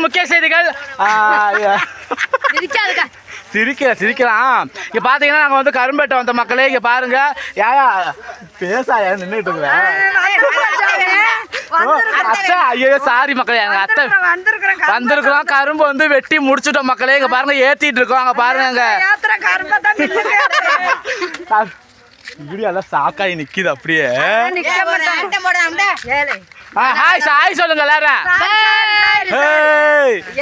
மற்றும் முக்கிய செய்திகள் சிரிக்கல சிரிக்கலாம் இங்க பாத்தீங்கன்னா நாங்க வந்து கரும்பேட்டை வந்த மக்களே இங்க பாருங்க யாயா பேசாயா நின்றுட்டு அத்தை ஐயோ சாரி மக்களே எங்க அத்தை வந்திருக்கிறோம் கரும்பு வந்து வெட்டி முடிச்சிட்டோம் மக்களே இங்க பாருங்க ஏத்திட்டு இருக்கோம் அங்க பாருங்க. வீடியோ எல்லாம் சாக்காய் நிக்குது அப்படியே ஹாய் ஹாய் சொல்லுங்க எல்லாரும்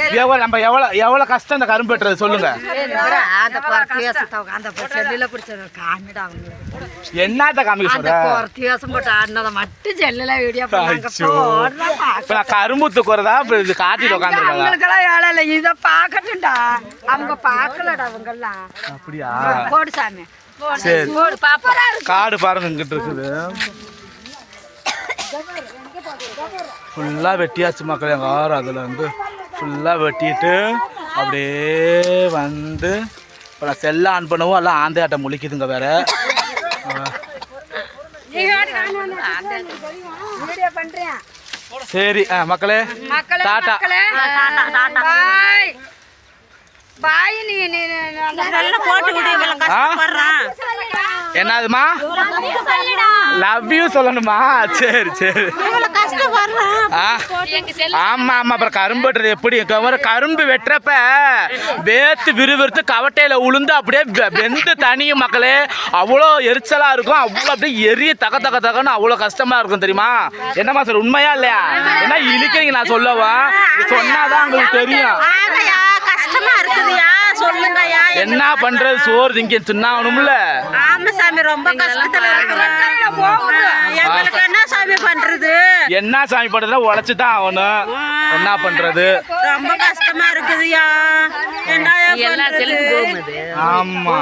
ஏய், எவ்வளவு நம்ம எவ்வளவு எவ்வளவு கஷ்டம் இந்த கரும்பு வெட்டுறது சொல்லுங்க. என்னத்த காமிக்க அந்த சொல்ற பொறுத்து யோசம் போட்டு ஆடினதை மட்டும் செல்லுல வீடியோ பண்ணாங்க. ஐயோ. போடுறா இப்ப பாக்க. நான் கரும்பு தூக்குறதா இது காட்டிட்டு உட்காந்துருக்காங்க. இதை பார்க்கட்டும்டா. அவங்க பார்க்கலடா அவங்கெல்லாம். அப்படியா போடு சாமி. சரி. காடு பாருங்க இங்கிட்டு இருக்குது ஃபுல்லாக வெட்டியாச்சு மக்கள் எங்கள் ஆறு அதில் வந்து ஃபுல்லாக வெட்டிட்டு அப்படியே வந்து இப்போ நான் செல்லை ஆன் பண்ணவும். எல்லாம் ஆந்தையாட்டம் முழிக்குதுங்க வேற? சரி மக்களே டாட்டா. பாய். பாய் நீ என்னதுமா லவ் யூ சொல்லணுமா? சரி சரி. ஆமா ஆமா அப்புறம் கரும்பு வெட்டுறது எப்படி? கரும்பு வெட்டுறப்ப வேத்து விறுவிறுத்து கவட்டையில உளுந்து அப்படியே வெந்து தனியும் மக்களே. அவ்வளோ எரிச்சலா இருக்கும். அவ்வளோ அப்படியே எரிய தக தக தகன்னு அவ்வளோ கஷ்டமா இருக்கும் தெரியுமா? என்னம்மா சார் உண்மையா இல்லையா? என்ன இழிக்கிறீங்க நான் சொல்லவா? சொன்னாதான் உங்களுக்கு தெரியும். கஷ்டமா இருக்குதுயா? சொல்லுங்கய்யா என்ன பண்றது? சோறு திங்க தின்னாகணும்ல. ஆமா சாமி ரொம்ப கஷ்டத்துல இருக்கிறோம் எங்களுக்கு என்ன சாமி பண்றது? என்ன சாமி பண்றதுல உழைச்சு தான் ஆகணும் என்ன பண்றது? ரொம்ப கஷ்டமா இருக்குதுயா ஆமா.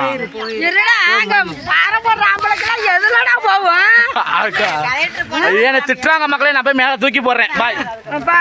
திட்டுறாங்க மக்களே நான் போய் மேல தூக்கி போடுறேன். பாய். பா